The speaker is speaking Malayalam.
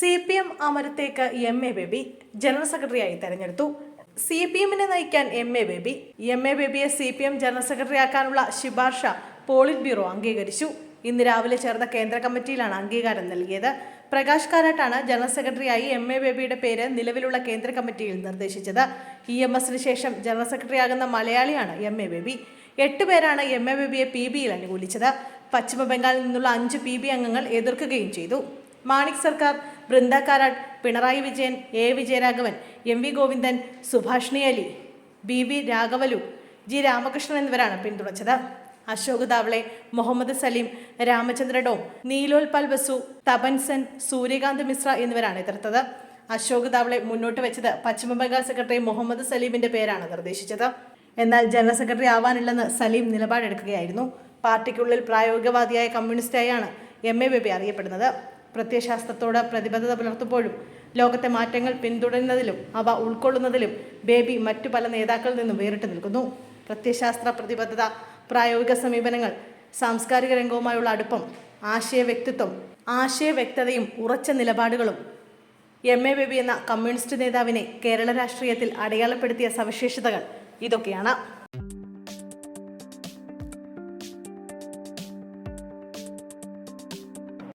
സി പി എം അമരത്തേക്ക് എം എ ബേബി ജനറൽ സെക്രട്ടറിയായി തെരഞ്ഞെടുത്തു. സി പി എമ്മിനെ നയിക്കാൻ M A Baby M A ബേബിയെ C P M general സെക്രട്ടറിയാക്കാനുള്ള ശുപാർശ പോളിറ്റ് ബ്യൂറോ അംഗീകരിച്ചു. ഇന്ന് രാവിലെ ചേർന്ന കേന്ദ്ര കമ്മിറ്റിയിലാണ് അംഗീകാരം നൽകിയത്. പ്രകാശ് കാരാട്ടാണ് ജനറൽ സെക്രട്ടറിയായി എം എ ബേബിയുടെ പേര് നിലവിലുള്ള കേന്ദ്ര കമ്മിറ്റിയിൽ നിർദ്ദേശിച്ചത്. ഇ എം എസിന് ശേഷം ജനറൽ സെക്രട്ടറിയാകുന്ന മലയാളിയാണ് എം എ ബേബി. എട്ട് പേരാണ് എം എ ബേബിയെ പി ബിയിൽ അനുകൂലിച്ചത്. പശ്ചിമ ബംഗാളിൽ നിന്നുള്ള അഞ്ച് പി ബി അംഗങ്ങൾ എതിർക്കുകയും ചെയ്തു. Manik Sarkar Brinda Karat Pinarayi Vijayan A Vijayaraghavan M V Govindan Subhashini Ali B V രാഘവലു G Ramakrishnan എന്നിവരാണ് പിന്തുണച്ചത്. അശോക് ദാവളെ മുഹമ്മദ് സലീം രാമചന്ദ്ര ഡോം നീലോൽപാൽ ബസു തപൻസൻ സൂര്യകാന്ത് മിശ്ര എന്നിവരാണ് എതിർത്തത്. അശോക് ദാവളെ മുന്നോട്ട് വെച്ചത് പശ്ചിമബംഗാൾ സെക്രട്ടറി മുഹമ്മദ് സലീമിന്റെ പേരാണ് നിർദ്ദേശിച്ചത്. എന്നാൽ ജനറൽ സെക്രട്ടറി ആവാനില്ലെന്ന് സലീം നിലപാടെടുക്കുകയായിരുന്നു. പാർട്ടിക്കുള്ളിൽ പ്രായോഗികവാദിയായ കമ്മ്യൂണിസ്റ്റായാണ് എം എ ബേബി അറിയപ്പെടുന്നത്. പ്രത്യയശാസ്ത്രത്തോട് പ്രതിബദ്ധത പുലർത്തുമ്പോഴും ലോകത്തെ മാറ്റങ്ങൾ പിന്തുടരുന്നതിലും അവ ഉൾക്കൊള്ളുന്നതിലും ബേബി മറ്റു പല നേതാക്കളിൽ നിന്നും വേറിട്ട് നിൽക്കുന്നു. പ്രത്യയശാസ്ത്ര പ്രതിബദ്ധത പ്രായോഗിക സമീപനങ്ങൾ സാംസ്കാരിക രംഗവുമായുള്ള അടുപ്പം ആശയ വ്യക്തിത്വം ആശയ വ്യക്തതയും ഉറച്ച നിലപാടുകളും. എം എ ബേബി എന്ന കമ്മ്യൂണിസ്റ്റ് നേതാവിനെ കേരള രാഷ്ട്രീയത്തിൽ അടയാളപ്പെടുത്തിയ സവിശേഷതകൾ ഇതൊക്കെയാണ്.